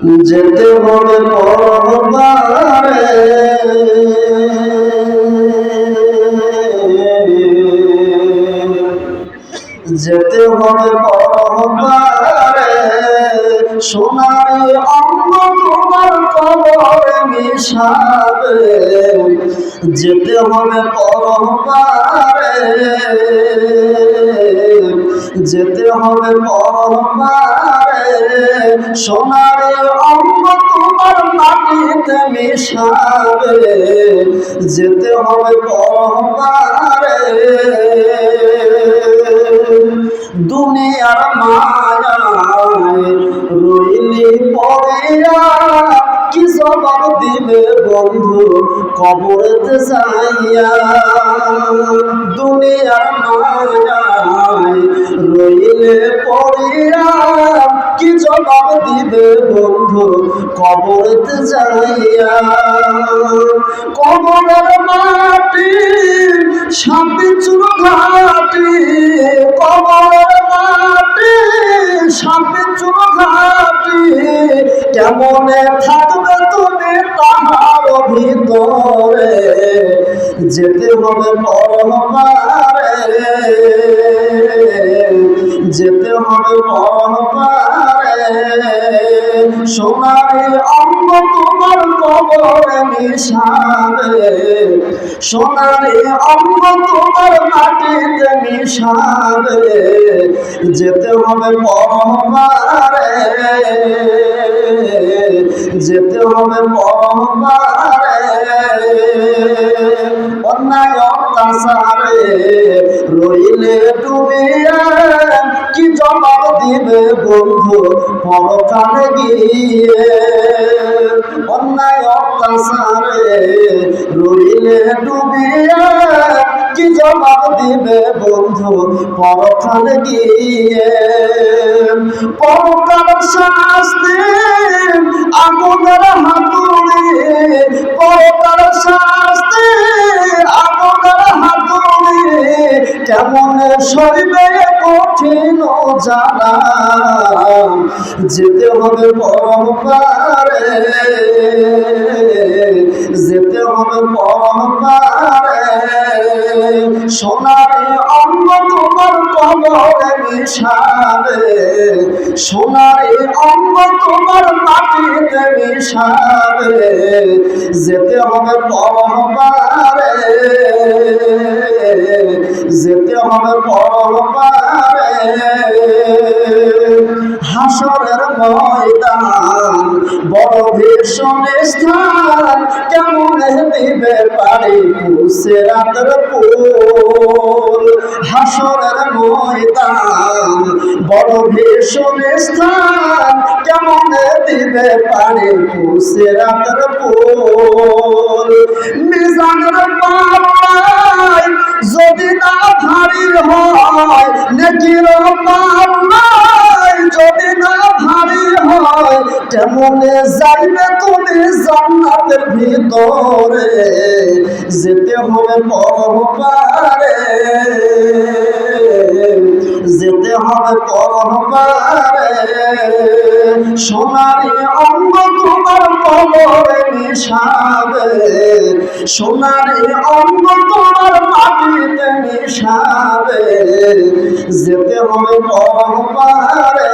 যেতে হবে পরবারে যেতে হবে পরবারে সোনারে অঙ্গ তোমার কবরে মিশাবে। যেতে হবে পরবারে যেতে হবে পরবারে সোনারে অঙ্গ তোমার মাটিতে মিশাবে, যেতে হবে পরবারে দুনিয়ার মায়ায় রইলি পড়িয়া, কি জবাব দিবে বন্ধু কবরেতে যাইয়া? দুনিয়ার মায়ায় রইলে পড়িয়া কি জবাব দিবে বন্ধু, কবরেতে যাইয়া। কবরের মাটি, শান্তি চুরো ঘাটি। কবরের মাটি, শান্তি চুরো ঘাটি। কেমনে থাকবে তুমি তাহার ভিতরে? যেতে হবে পরমারে যেতে হবে পরমারে সোনারে অঙ্গ তোমার কবরে মিশাবে। সোনারে অঙ্গ তোমার মাটিতে মিশাবে। যেতে হবে পরমারে যেতে হবে পরমারে অন্যায় অত্যাচারে রইলে জবাব দিবে বন্ধু পরকালে গিয়ে অন্যায় অত্যাচারে রইলে ডুবিয়া কি জবাব দিবে বন্ধু পরকালে গিয়ে? পরকাল শাস্তি, আগুনের হাতুড়ি। পরকাল শাস্তি, আগুনের হাতুড়ি। কেমন সইবে কঠিন জানা। যেতে হবে পরম্পারে যেতে হবে পরম্পারে সোনারে অঙ্গ তোমার কবরে মিশাবে। সোনারে অঙ্গ তোমার মাটিতে মিশাবে। যেতে হবে পরম্পারে যেতে হবে হাসরের ময়দান, বড় ভীষণ স্থান, কেমন দিবে পারি পুষে রাতের ফুল? হাসরের ময়দান, বড় ভীষণ স্থান, কেমন দিবে পারি পুষে রাতের ফুল? মিজানের কেমনে যাইবে তুমি জান্নাতের ভিতরে, যেতে হবে পরপারে যেতে হবে পরপারে সোনারি অঙ্গ তোমার কবরে মিশাবে। সোনারি অঙ্গ তোমার মাটিতে মিশাবে। যেতে হবে পরপারে